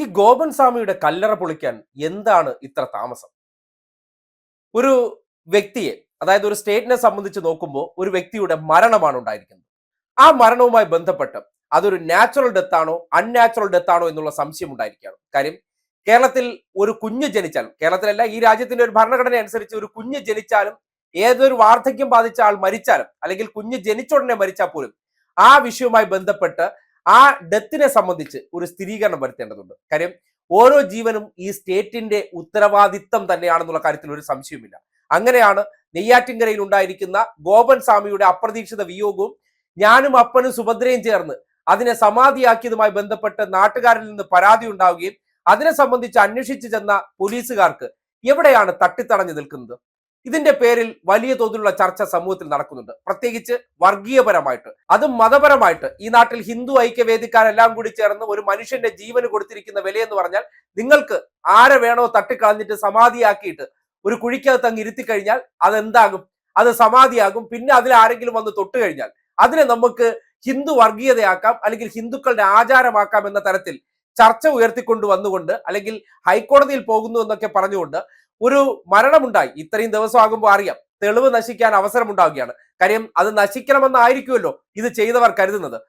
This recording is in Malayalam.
ഈ ഗോപൻ സ്വാമിയുടെ കല്ലറ പൊളിക്കാൻ എന്താണ് ഇത്ര താമസം? ഒരു വ്യക്തിയെ അതായത് ഒരു സ്റ്റേറ്റിനെ സംബന്ധിച്ച് നോക്കുമ്പോൾ ഒരു വ്യക്തിയുടെ മരണമാണ് ഉണ്ടായിരിക്കുന്നത്. ആ മരണവുമായി ബന്ധപ്പെട്ട് അതൊരു നാച്ചുറൽ ഡെത്ത് ആണോ അൺനാച്ചുറൽ ഡെത്ത് ആണോ എന്നുള്ള സംശയം ഉണ്ടായിരിക്കുകയാണ്. കാര്യം കേരളത്തിൽ ഒരു കുഞ്ഞ് ജനിച്ചാലും കേരളത്തിലല്ല ഈ രാജ്യത്തിന്റെ ഒരു ഭരണഘടന അനുസരിച്ച് ഒരു കുഞ്ഞ് ജനിച്ചാലും ഏതൊരു വാർദ്ധക്യം ബാധിച്ച ആൾ മരിച്ചാലും അല്ലെങ്കിൽ കുഞ്ഞ് ജനിച്ച ഉടനെ മരിച്ചാൽ പോലും ആ വിഷയവുമായി ബന്ധപ്പെട്ട് ആ ഡെത്തിനെ സംബന്ധിച്ച് ഒരു സ്ഥിരീകരണം വരുത്തേണ്ടതുണ്ട്. കാര്യം ഓരോ ജീവനും ഈ സ്റ്റേറ്റിന്റെ ഉത്തരവാദിത്തം തന്നെയാണെന്നുള്ള കാര്യത്തിൽ ഒരു സംശയവുമില്ല. അങ്ങനെയാണ് നെയ്യാറ്റിൻകരയിൽ ഉണ്ടായിരിക്കുന്ന ഗോപൻ സ്വാമിയുടെ അപ്രതീക്ഷിത വിയോഗവും ഞാനും അപ്പനും സുഭദ്രയും ചേർന്ന് അതിനെ സമാധിയാക്കിയതുമായി ബന്ധപ്പെട്ട് നാട്ടുകാരിൽ നിന്ന് പരാതി ഉണ്ടാവുകയും അതിനെ സംബന്ധിച്ച് അന്വേഷിച്ചു ചെന്ന പോലീസുകാർക്ക് എവിടെയാണ് തട്ടിത്തടഞ്ഞു നിൽക്കുന്നത്? ഇതിന്റെ പേരിൽ വലിയ തോതിലുള്ള ചർച്ച സമൂഹത്തിൽ നടക്കുന്നുണ്ട്. പ്രത്യേകിച്ച് വർഗീയപരമായിട്ട്. അതും മതപരമായിട്ട്. ഈ നാട്ടിൽ ഹിന്ദു ഐക്യവേദിക്കാരെല്ലാം കൂടി ചേർന്ന് ഒരു മനുഷ്യന്റെ ജീവന് കൊടുത്തിരിക്കുന്ന വിലയെന്ന് പറഞ്ഞാൽ നിങ്ങൾക്ക് ആരെ വേണോ തട്ടിക്കളഞ്ഞിട്ട് സമാധിയാക്കിയിട്ട് ഒരു കുഴിക്കകത്ത് അങ്ങ് ഇരുത്തി കഴിഞ്ഞാൽ അതെന്താകും? അത് സമാധിയാകും. പിന്നെ അതിൽ ആരെങ്കിലും വന്ന് തൊട്ട് കഴിഞ്ഞാൽ അതിനെ നമുക്ക് ഹിന്ദു വർഗീയതയാക്കാം അല്ലെങ്കിൽ ഹിന്ദുക്കളുടെ ആചാരമാക്കാം എന്ന തരത്തിൽ ചർച്ച ഉയർത്തിക്കൊണ്ട് വന്നുകൊണ്ട് അല്ലെങ്കിൽ ഹൈക്കോടതിയിൽ പോകുന്നു എന്നൊക്കെ പറഞ്ഞുകൊണ്ട് ഒരു മരണമുണ്ടായി. ഇത്രയും ദിവസം ആകുമ്പോൾ അറിയാം. തെളിവ് നശിക്കാൻ അവസരമുണ്ടാവുകയാണ്. കാര്യം അത് നശിക്കണമെന്നായിരിക്കുമല്ലോ ഇത് ചെയ്തവർ കരുതുന്നത്.